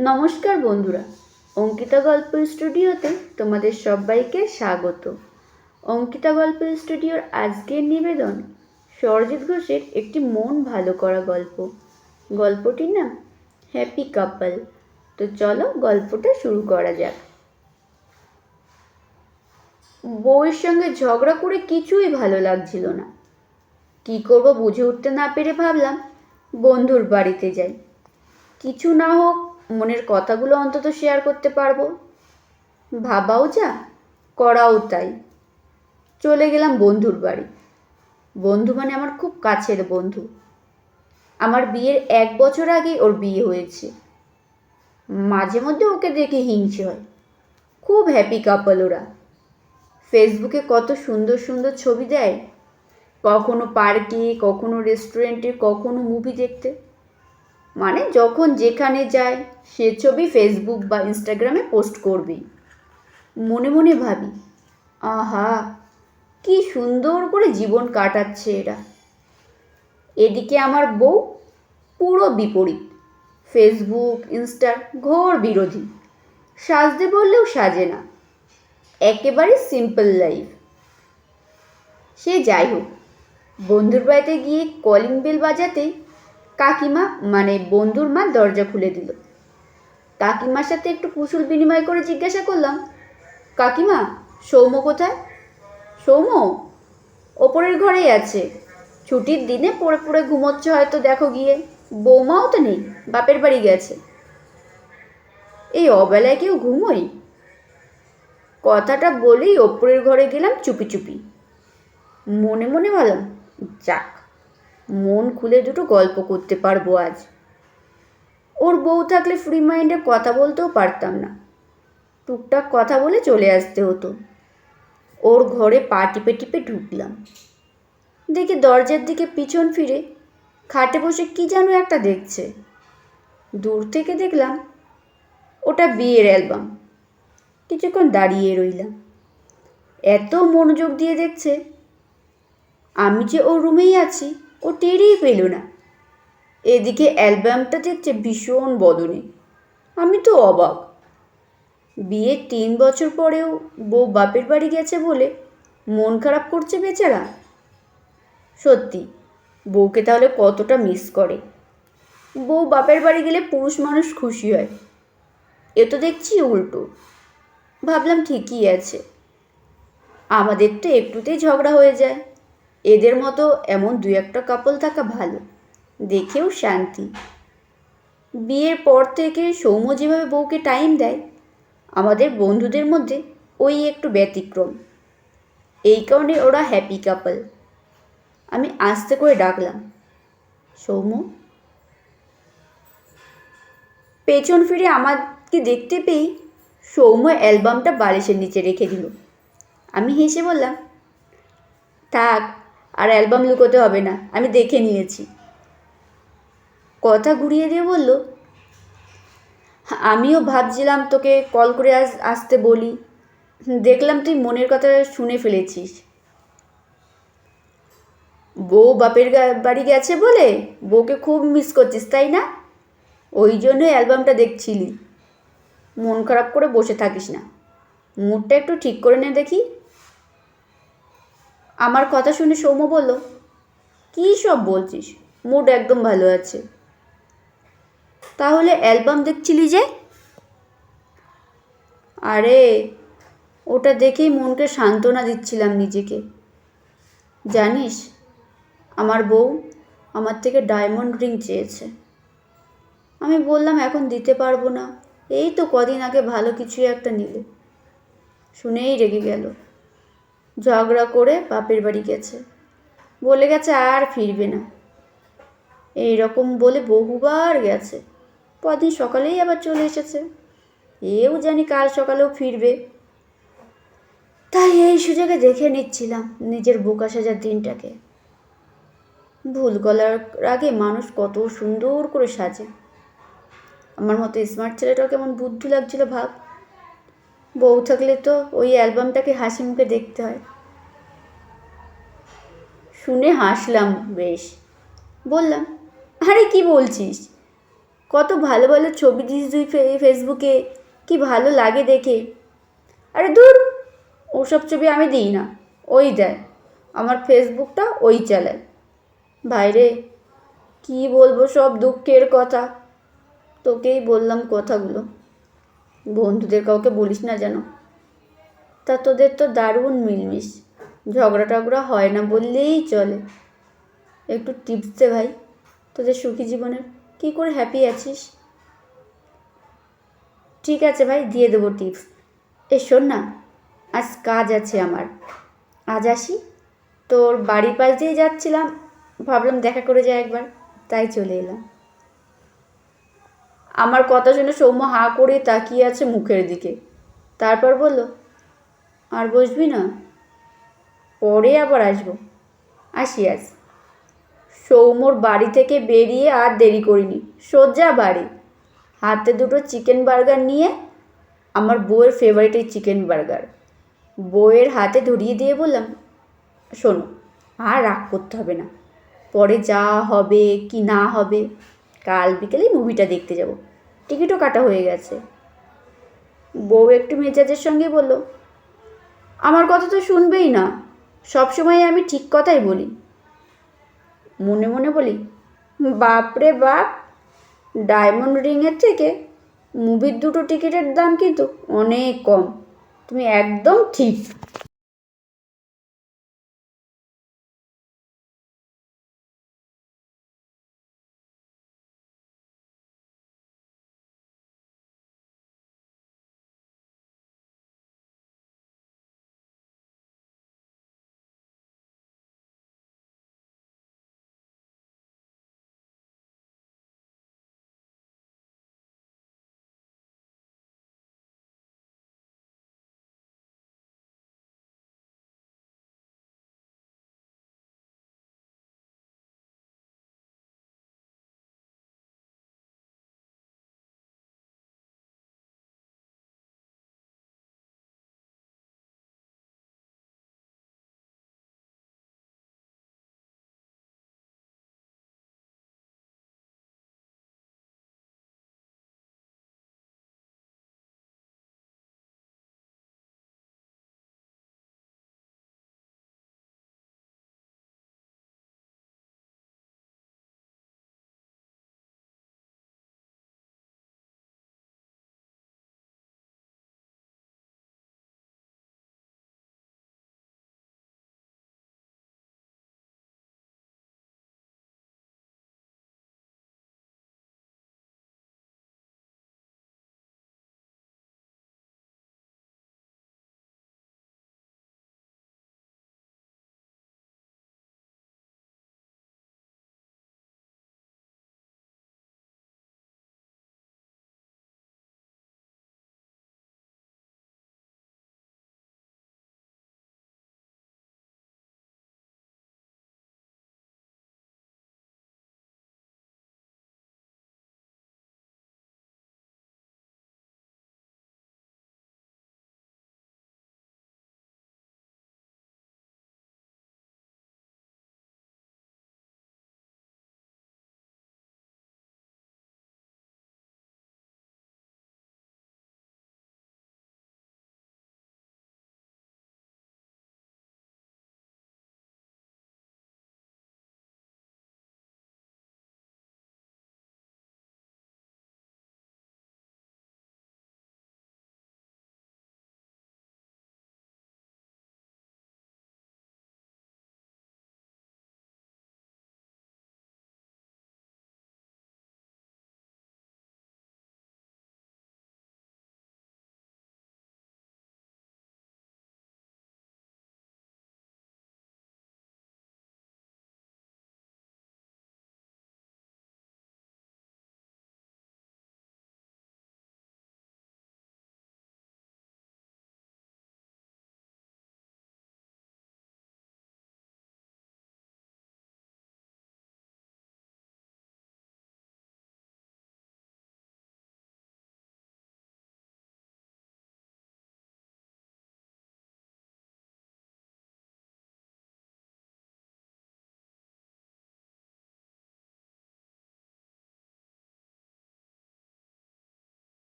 নমস্কার বন্ধুরা, অঙ্কিতা গল্প স্টুডিওতে তোমাদের সবাইকে স্বাগত। অঙ্কিতা গল্প স্টুডিওর আজকের নিবেদন সরজিৎ ঘোষের একটি মন ভালো করা গল্প। গল্পটির নাম হ্যাপি কাপল তো চলো গল্পটা শুরু করা যাক। বউয়ের সঙ্গে ঝগড়া করে কিছুই ভালো লাগছিল না। কি করব বুঝে উঠতে না পেরে ভাবলাম, বন্ধুর বাড়িতে যাই। কিছু না হোক মনের কথাগুলো অন্তত শেয়ার করতে পারব। ভাবাও যা, করাও তাই। চলে গেলাম বন্ধুর বাড়ি। বন্ধু মানে আমার খুব কাছের বন্ধু। আমার বিয়ের এক বছর আগে ওর বিয়ে হয়েছে। মাঝে মধ্যে ওকে দেখে হিংসে হয়। খুব হ্যাপি কাপল ওরা। ফেসবুকে কত সুন্দর সুন্দর ছবি দেয়। কখনো পার্কে কখনো রেস্টুরেন্টে কখনো মুভি দেখতে। মানে যখন যেখানে যায় সে ছবি ফেসবুক বা ইনস্টাগ্রামে পোস্ট করবেই মনে মনে ভাবি, আহা, কি সুন্দর করে জীবন কাটাচ্ছে এরা। এদিকে আমার বউ পুরো বিপরীত ফেসবুক ইনস্টার ঘোর বিরোধী। সাজতে বললেও সাজে না, একেবারে সিম্পল লাইফ সে যাই হোক, বন্ধুর বাড়িতে গিয়ে কলিং বেল বাজাতেই কাকিমা মানে বন্ধুর মা, দরজা খুলে দিল। কাকিমার সাথে একটু কুশল বিনিময় করে জিজ্ঞাসা করলাম, কাকিমা, সৌম্য কোথায়? সৌম্য ওপরের ঘরেই আছে। ছুটির দিনে পড়ে পড়ে ঘুমোচ্ছে হয়তো দেখো গিয়ে। বৌমাও তো নেই, বাপের বাড়ি গেছে। এই অবেলায় কেউ ঘুমোই কথাটা বলেই ওপরের ঘরে গেলাম চুপি চুপি। মনে মনে ভাবলাম, যাক মন খুলে দুটো গল্প করতে পারব আজ। ওর বউ থাকলে ফ্রি মাইন্ডে কথা বলতেও পারতাম না। টুকটাক কথা বলে চলে আসতে হতো। ওর ঘরে পা টিপে টিপে ঢুকলাম। দেখি দরজার দিকে পিছন ফিরে খাটে বসে কি যেন একটা দেখছে। দূর থেকে দেখলাম ওটা বিয়ের অ্যালবাম। কিছুক্ষণ দাঁড়িয়ে রইলাম। এত মনোযোগ দিয়ে দেখছে, আমি যে ওর রুমেই আছি ও টেরই পেল না। এদিকে অ্যালবামটা দেখছে ভীষণ বদনে। আমি তো অবাক। বিয়ের তিন বছর পরেও বউ বাপের বাড়ি গেছে বলে মন খারাপ করছে বেচারা। সত্যি, বউকে তাহলে কতটা মিস করে? বউ বাপের বাড়ি গেলে পুরুষ মানুষ খুশি হয়। এ তো দেখছি উল্টো। ভাবলাম ঠিকই আছে। আমাদের তো একটুতেই ঝগড়া হয়ে যায়। এদের মতো এমন দু একটা কাপল থাকা ভালো। দেখেও শান্তি। বিয়ের পর থেকে সৌম্য যেভাবে বউকে টাইম দেয়, আমাদের বন্ধুদের মধ্যে ওই একটু ব্যতিক্রম। এই কারণে ওরা হ্যাপি কাপল আমি আস্তে করে ডাকলাম, সৌম্য? পেছন ফিরে আমাকে দেখতে পেয়েই সৌম্য অ্যালবামটা বালিশের নিচে রেখে দিল। আমি হেসে বললাম, থাক আর অ্যালবাম লুকোতে হবে না, আমি দেখে নিয়েছি। কথা ঘুরিয়ে দিয়ে বলল, আমিও ভাবছিলাম তোকে কল করে আস, আসতে বলি। দেখলাম তুই মনের কথা শুনে ফেলেছিস। বউ বাপের বাড়ি গেছে বলে বউকে খুব মিস করছিস, তাই না? ওই জন্য অ্যালবামটা দেখছিলি। মন খারাপ করে বসে থাকিস না। মুডটা একটু ঠিক করে নে দেখি। আমার কথা শুনে সৌম্য বলল, কী সব বলছিস? মুড একদম ভালো আছে। তাহলে অ্যালবাম দেখছিলি যে? আরে, ওটা দেখেই মনকে সান্ত্বনা দিচ্ছিলাম নিজেকে। জানিস, আমার বউ আমার থেকে ডায়মন্ড রিং চেয়েছে। আমি বললাম, এখন দিতে পারব না। এই তো কদিন আগে ভালো কিছু একটা নিলে। শুনেই রেগে গেল। ঝগড়া করে বাপের বাড়ি গেছে। বলে গেছে আর ফিরবে না। এই রকম বলে বহুবার গেছে। পরদিন সকালেই আবার চলে এসেছে। এও জানি কাল সকালেও ফিরবে। তাই এই সুযোগে দেখে নিচ্ছিলাম নিজের বোকা সাজার দিনটাকে। ভুল গলার আগে মানুষ কত সুন্দর করে সাজে। আমার মতো স্মার্ট ছেলেটাও কেমন বুদ্ধি লাগছিল ভাব। বউ থাকলে তো ওই অ্যালবামটাকে হাসি মুখে দেখতে হয়। শুনে হাসলাম বেশ। বললাম, আরে কি বলছিস? কত ভালো ভালো ছবি দিস তুই ফেসবুকে। কি ভালো লাগে দেখে। আরে দূর, ওসব ছবি আমি দিই না। ওই দেয় আমার ফেসবুকটা ওই চালায় ভাইরে, কি বলব সব দুঃখের কথা। তোকেই বললাম কথাগুলো। বন্ধুদের কাউকে বলিস না যেন। তা তোদের তো দারুণ মিলমিশ। ঝগড়া টগড়া হয় না বললেই চলে। একটু টিপস দে ভাই। তোদের সুখী জীবনের কী করে হ্যাপি আছিস? ঠিক আছে ভাই, দিয়ে দেবো টিপস এ শোন না, আজ কাজ আছে আমার। আজ আসি। তোর বাড়ির পাশ দিয়ে যাচ্ছিলাম। ভাবলাম দেখা করে যাই একবার। তাই চলে এলাম। আমার কথা শুনে সৌম্য হাঁ করে তাকিয়ে আছে মুখের দিকে। তারপর বলল, আর বসবি না? পরে আবার আসব। আসি আজ। সৌম্যর বাড়ি থেকে বেরিয়ে আর দেরি করিনি। সোজা বাড়ি। হাতে দুটো চিকেন বার্গার নিয়ে আমার বউয়ের ফেভারিট এই চিকেন বার্গার। বউয়ের হাতে ধরিয়ে দিয়ে বললাম, শোনো, আর রাগ করতে হবে না। পরে যা হবে কি না হবে, কাল বিকেলেই মুভিটা দেখতে যাব। টিকিটও কাটা হয়ে গেছে। বউ একটু মেজাজের সঙ্গে বলল, আমার কথা তো শুনবেই না সবসময় আমি ঠিক কথাই বলি। মনে মনে বলি বাপরে বাপ, ডায়মন্ড রিংয়ের থেকে মুভির দুটো টিকিটের দাম কিন্তু অনেক কম। তুমি একদম ঠিক।